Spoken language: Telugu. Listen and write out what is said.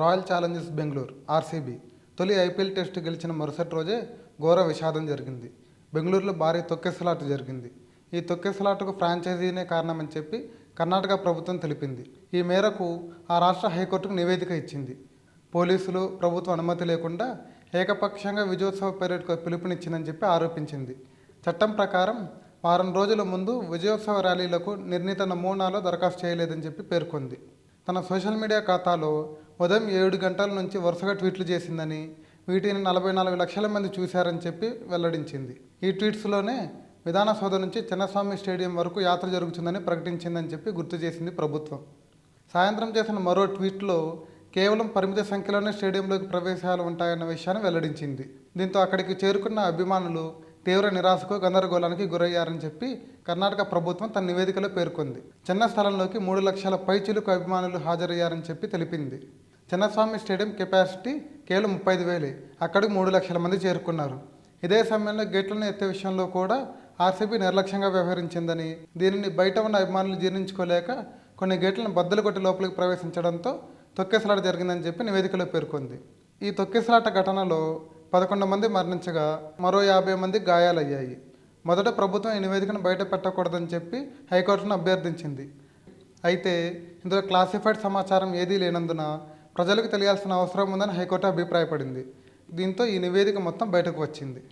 Royal Challengers Bengaluru RCB. తొలి ఐపీఎల్ టెస్ట్ గెలిచిన మరుసటి రోజే ఘోర విషాదం జరిగింది. బెంగళూరులో భారీ తొక్కెసలాట జరిగింది. ఈ తొక్కెసలాటకు ఫ్రాంచైజీనే కారణమని చెప్పి కర్ణాటక ప్రభుత్వం తెలిపింది. ఈ మేరకు ఆ రాష్ట్ర హైకోర్టుకు నివేదిక ఇచ్చింది. పోలీసులు ప్రభుత్వం అనుమతి లేకుండా ఏకపక్షంగా విజయోత్సవ పరేడ్కు పిలుపునిచ్చిందని చెప్పి ఆరోపించింది. చట్టం ప్రకారం వారం రోజుల ముందు విజయోత్సవ ర్యాలీలకు నిర్ణీత నమూనాలో దరఖాస్తు చేయలేదని చెప్పి పేర్కొంది. తన సోషల్ మీడియా ఖాతాలో ఉదయం ఏడు గంటల నుంచి వరుసగా ట్వీట్లు చేసిందని వీటిని నలభై నాలుగు లక్షల మంది చూశారని చెప్పి వెల్లడించింది. ఈ ట్వీట్స్లోనే విధాన సౌధ నుంచి చిన్నస్వామి స్టేడియం వరకు యాత్ర జరుగుతుందని ప్రకటించిందని చెప్పి గుర్తు చేసింది ప్రభుత్వం. సాయంత్రం చేసిన మరో ట్వీట్లో కేవలం పరిమిత సంఖ్యలోనే స్టేడియంలోకి ప్రవేశాలు ఉంటాయన్న విషయాన్ని వెల్లడించింది. దీంతో అక్కడికి చేరుకున్న అభిమానులు తీవ్ర నిరాశకు గందరగోళానికి గురయ్యారని చెప్పి కర్ణాటక ప్రభుత్వం తన నివేదికలో పేర్కొంది. చిన్న స్థలంలోకి మూడు లక్షల పైచిలుకు అభిమానులు హాజరయ్యారని చెప్పి తెలిపింది. చిన్నస్వామి స్టేడియం కెపాసిటీ కేవలం ముప్పై ఐదు వేలే. అక్కడికి మూడు లక్షల మంది చేరుకున్నారు. ఇదే సమయంలో గేట్లను ఎత్తే విషయంలో కూడా ఆర్సీబీ నిర్లక్ష్యంగా వ్యవహరించిందని దీనిని బయట ఉన్న అభిమానులు జీర్ణించుకోలేక కొన్ని గేట్లను బద్దలు కొట్టి లోపలికి ప్రవేశించడంతో తొక్కేసలాట జరిగిందని చెప్పి నివేదికలో పేర్కొంది. ఈ తొక్కేసలాట ఘటనలో పదకొండు మంది మరణించగా మరో యాభై మంది గాయాలయ్యాయి. మొదట ప్రభుత్వం ఈ నివేదికను బయట పెట్టకూడదని చెప్పి హైకోర్టును అభ్యర్థించింది. అయితే ఇందులో క్లాసిఫైడ్ సమాచారం ఏదీ లేనందున ప్రజలకు తెలియాల్సిన అవసరం ఉందని హైకోర్టు అభిప్రాయపడింది. దీంతో ఈ నివేదిక మొత్తం బయటకు వచ్చింది.